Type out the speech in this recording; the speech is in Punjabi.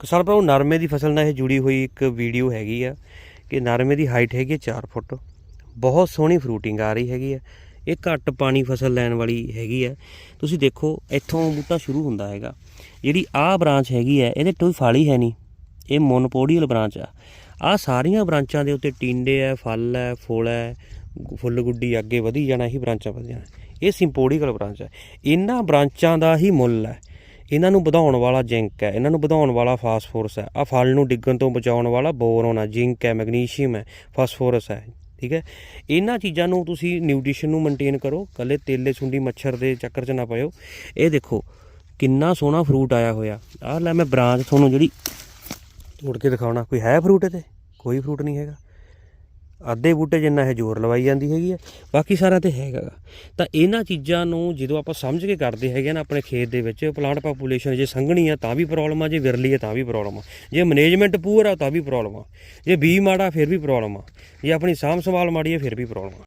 ਕਿਸਾਨ ਭਰਾਓ ਨਰਮੇ ਦੀ ਫਸਲ ਨਾਲ ਇਹ ਜੁੜੀ ਹੋਈ ਇੱਕ ਵੀਡੀਓ ਹੈਗੀ ਆ ਕਿ ਨਰਮੇ ਦੀ ਹਾਈਟ ਹੈਗੀ 4 ਫੁੱਟ। ਬਹੁਤ ਸੋਹਣੀ ਫਰੂਟਿੰਗ ਆ ਰਹੀ ਹੈਗੀ ਆ। ਇਹ ਘੱਟ ਪਾਣੀ ਫਸਲ ਲੈਣ ਵਾਲੀ ਹੈਗੀ ਆ। ਤੁਸੀਂ ਦੇਖੋ, ਇੱਥੋਂ ਬੂਟਾ ਸ਼ੁਰੂ ਹੁੰਦਾ ਹੈਗਾ। ਜਿਹੜੀ ਆਹ ਬ੍ਰਾਂਚ ਹੈਗੀ ਆ, ਇਹਦੇ ਕੋਈ ਫਾਲੀ ਹੈ ਨਹੀਂ। ਇਹ ਮੋਨੋਪੋਡੀਅਲ ਬ੍ਰਾਂਚ ਆ। ਆਹ ਸਾਰੀਆਂ ਬ੍ਰਾਂਚਾਂ ਦੇ ਉੱਤੇ ਟਿੰਡੇ ਆ, ਫਲ ਹੈ ਫੁੱਲ ਹੈ ਫੁੱਲ ਗੁੱਡੀ ਅੱਗੇ ਵਧੀ ਜਾਣਾ ਹੀ ਬ੍ਰਾਂਚਾਂ ਵਧ ਜਾਣਾ ਇਹ ਸਿੰਪੋਡੀਕਲ ਬ੍ਰਾਂਚ ਹੈ ਇਹਨਾਂ ਬ੍ਰਾਂਚਾਂ ਦਾ ਹੀ ਮੁੱਲ ਹੈ ਇਹਨਾਂ ਨੂੰ ਵਧਾਉਣ ਵਾਲਾ ਜ਼ਿੰਕ ਹੈ, ਇਹਨਾਂ ਨੂੰ ਵਧਾਉਣ ਵਾਲਾ ਫਾਸਫੋਰਸ ਹੈ। ਆ ਫਲ ਨੂੰ ਡਿੱਗਣ ਤੋਂ ਬਚਾਉਣ ਵਾਲਾ ਬੋਰੋਨ ਹੈ ਜ਼ਿੰਕ ਹੈ, ਮੈਗਨੀਸ਼ੀਅਮ ਹੈ, ਫਾਸਫੋਰਸ ਹੈ, ਠੀਕ ਹੈ? ਇਹਨਾਂ ਚੀਜ਼ਾਂ ਨੂੰ ਤੁਸੀਂ ਨਿਊਟ੍ਰੀਸ਼ਨ ਨੂੰ ਮੇਨਟੇਨ ਕਰੋ ਕੱਲੇ ਤੇਲੇ, ਸੁੰਡੀ, ਮੱਛਰ ਦੇ ਚੱਕਰ 'ਚ ਨਾ ਪਾਇਓ। ਇਹ ਦੇਖੋ, ਕਿੰਨਾ ਸੋਹਣਾ ਫਰੂਟ ਆਇਆ ਹੋਇਆ। ਆਹ ਲੈ ਮੈਂ ਬ੍ਰਾਂਚ ਤੁਹਾਨੂੰ ਜਿਹੜੀ ਤੋੜ ਕੇ ਦਿਖਾਉਣਾ, ਕੋਈ ਹੈ ਫਰੂਟ ਇਹਦੇ? ਕੋਈ ਫਰੂਟ ਨਹੀਂ ਹੈਗਾ। ਅੱਧੇ ਬੂਟੇ ਜਿੰਨਾ ਇਹ ਜ਼ੋਰ ਲਵਾਈ ਜਾਂਦੀ ਹੈਗੀ ਆ। ਬਾਕੀ ਸਾਰਾ ਤੇ ਹੈਗਾ ਤਾਂ ਇਹਨਾਂ ਚੀਜ਼ਾਂ ਨੂੰ ਜਦੋਂ ਆਪਾਂ ਸਮਝ ਕੇ ਕਰਦੇ ਹੈਗੇ ਨਾ ਆਪਣੇ ਖੇਤ ਦੇ ਵਿੱਚ, ਪਲਾਂਟ ਪਾਪੂਲੇਸ਼ਨ ਜੇ ਸੰਘਣੀ ਆ ਤਾਂ ਵੀ ਪ੍ਰੋਬਲਮ ਆ, ਜੇ ਵਿਰਲੀ ਆ ਤਾਂ ਵੀ ਪ੍ਰੋਬਲਮ ਆ। ਜੇ ਮੈਨੇਜਮੈਂਟ ਪੂਰ ਆ ਤਾਂ ਵੀ ਪ੍ਰੋਬਲਮ ਆ। ਜੇ ਬੀ ਮਾੜਾ ਫਿਰ ਵੀ ਪ੍ਰੋਬਲਮ ਆ। ਜੇ ਆਪਣੀ ਸਾਂਭ ਸੰਭਾਲ ਮਾੜੀ ਆ, ਫਿਰ ਵੀ ਪ੍ਰੋਬਲਮ ਆ।